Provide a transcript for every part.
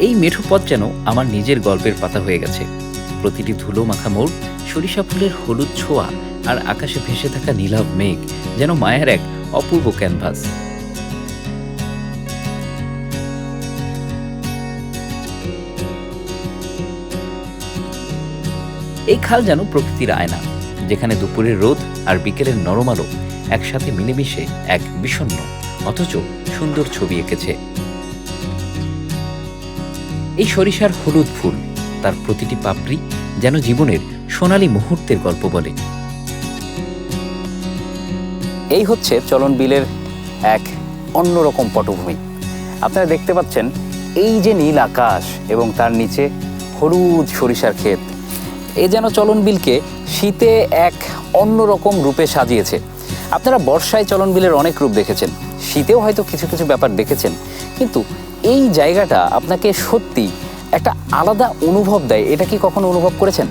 এই মেঠো পথ যেন আমার নিজের গল্পের পাতা হয়ে গেছে। প্রতিটি ধুলো মাখা মোড়, সরিষা ফুলের হলুদ ছোঁয়া আর আকাশে ভেসে থাকা নীলাভ মেঘ যেন মায়ের এক অপূর্ব ক্যানভাস। এই খাল যেন প্রকৃতির আয়না, যেখানে দুপুরের রোদ আর বিকেলের নরম আলো একসাথে মিলেমিশে এক বিষণ্ণ, অথচ সুন্দর ছবি এঁকেছে। এই সরিষার হলুদ ফুল, তার প্রতিটি পাপড়ি যেন জীবনের সোনালী মুহূর্তের গল্প বলে। এই হচ্ছে চলন বিলের এক অন্যরকম পটভূমি। আপনারা দেখতে পাচ্ছেন এই যে নীল আকাশ এবং তার নিচে হলুদ সরিষার ক্ষেত, এ যেন চলন বিলকে শীতে এক অন্যরকম রূপে সাজিয়েছে। আপনারা বর্ষায় চলন বিলের অনেক রূপ দেখেছেন, শীতেও হয়তো কিছু কিছু ব্যাপার দেখেছেন, কিন্তু এই জায়গাটা আপনাকে সত্যি একটা আলাদা অনুভব দেয়। এটা কি কখনো অনুভব করেছেন?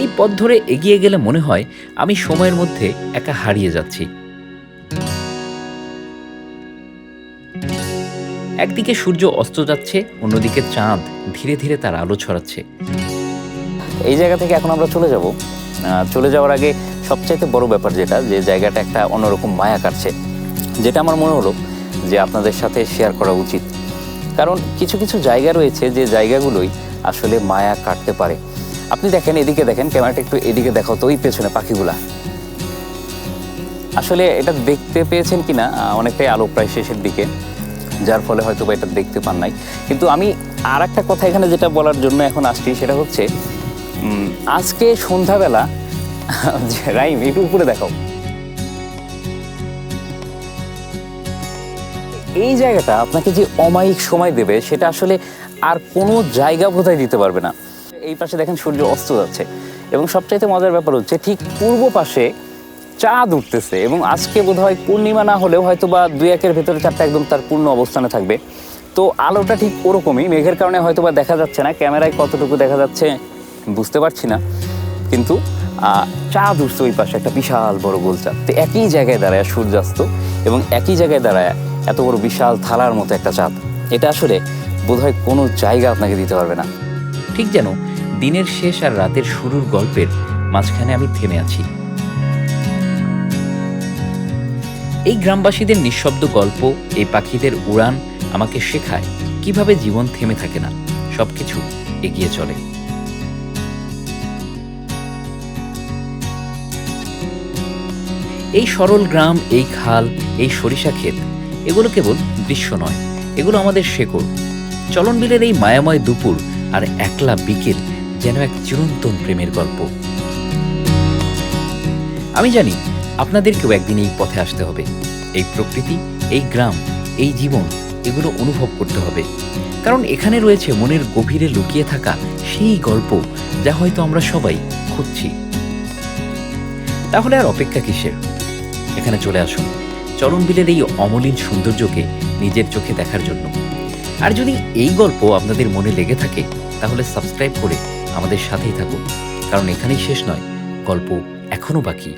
এই পথ ধরে এগিয়ে গেলে মনে হয় আমি সময়ের মধ্যে একা হারিয়ে যাচ্ছি। একদিকে সূর্য অস্ত যাচ্ছে, অন্যদিকে চাঁদ ধীরে ধীরে তার আলো ছড়াচ্ছে। এই জায়গা থেকে এখন আমরা চলে যাব। চলে যাওয়ার আগে সবচাইতে বড় ব্যাপার যেটা, যে জায়গাটা একটা অন্যরকম মায়া কাটছে। যেটা আমার মনে হলো যে আপনাদের সাথে শেয়ার করা উচিত। কারণ কিছু কিছু জায়গা রয়েছে যে জায়গাগুলোই আসলে মায়া কাটতে পারে। আপনি দেখেন, এদিকে দেখেন, ক্যামেরাটা একটু এদিকে দেখাও তো ওই পেছনে পাখিগুলা। আসলে এটা দেখতে পেয়েছেন কিনা? অনেকটাই আলো প্রায় শেষের দিকে। যার ফলে হয়তো বা এটা দেখতে পান নাই। কিন্তু আমি আর একটা কথা এখানে যেটা বলার জন্য এখন আসছি, সেটা হচ্ছে আজকে সন্ধ্যাবেলা রাইম, একটু উপরে দেখাও। এই জায়গাটা আপনাকে যে অমায়িক সময় দেবে, সেটা আসলে আর কোনো জায়গা বোধহয় দিতে পারবে না। এই পাশে দেখেন সূর্য অস্ত যাচ্ছে। এবং সবচাইতে মজার ব্যাপার হচ্ছে, ঠিক পূর্ব পাশে চাঁদ উঠতেছে এবং আজকে বোধহয় পূর্ণিমা না হলেও হয়তো বা দুই একের ভেতরে চারটা একদম তার পূর্ণ অবস্থানে থাকবে। তো আলোটা ঠিক ওরকমই, মেঘের কারণে হয়তো বা দেখা যাচ্ছে না, ক্যামেরায় কতটুকু দেখা যাচ্ছে বুঝতে পারছি না। কিন্তু চাঁদ উঠছে ওই পাশে একটা বিশাল বড় গোল চাঁদ তো একই জায়গায় দাঁড়ায় সূর্যাস্ত এবং একই জায়গায় দাঁড়ায় এত বড় বিশাল থালার মতো একটা চাঁদ। এটা আসলে বোধহয় কোনো জায়গা আপনাকে দিতে পারবে না। ঠিক যেন দিনের শেষ আর রাতের শুরুর গল্পের মাঝখানে আমি থেমে আছি। এই গ্রামবাসীদের নিঃশব্দ গল্প, এই পাখিদের উড়ান আমাকে শেখায় কীভাবে জীবন থেমে থাকে না, সবকিছু এগিয়ে চলে। এই সরল গ্রাম, এই খাল, এই সরিষা ক্ষেত, এগুলো কেবল দৃশ্য নয়, এগুলো আমাদের শেকড়। চলনবিলের এই মায়াময় দুপুর আর একলা বিকেল যেন এক চিরন্তন প্রেমের গল্প। আমি জানি আপনাদেরকেও একদিন এই পথে আসতে হবে। এই প্রকৃতি, এই গ্রাম, এই জীবন, এগুলো অনুভব করতে হবে। কারণ এখানে রয়েছে মনের গভীরে লুকিয়ে থাকা সেই গল্প যা হয়তো আমরা সবাই খুঁজছি। তাহলে আর অপেক্ষা কিসের? এখানে চলে আসুন। চরণ বিলের এই অমলিন সৌন্দর্যকে নিজের চোখে দেখার জন্য। আর যদি এই গল্প আপনাদের মনে লেগে থাকে, তাহলে সাবস্ক্রাইব করে আমাদের সাথেই থাকুন। কারণ এখানেই শেষ নয়, গল্প এখনও বাকি।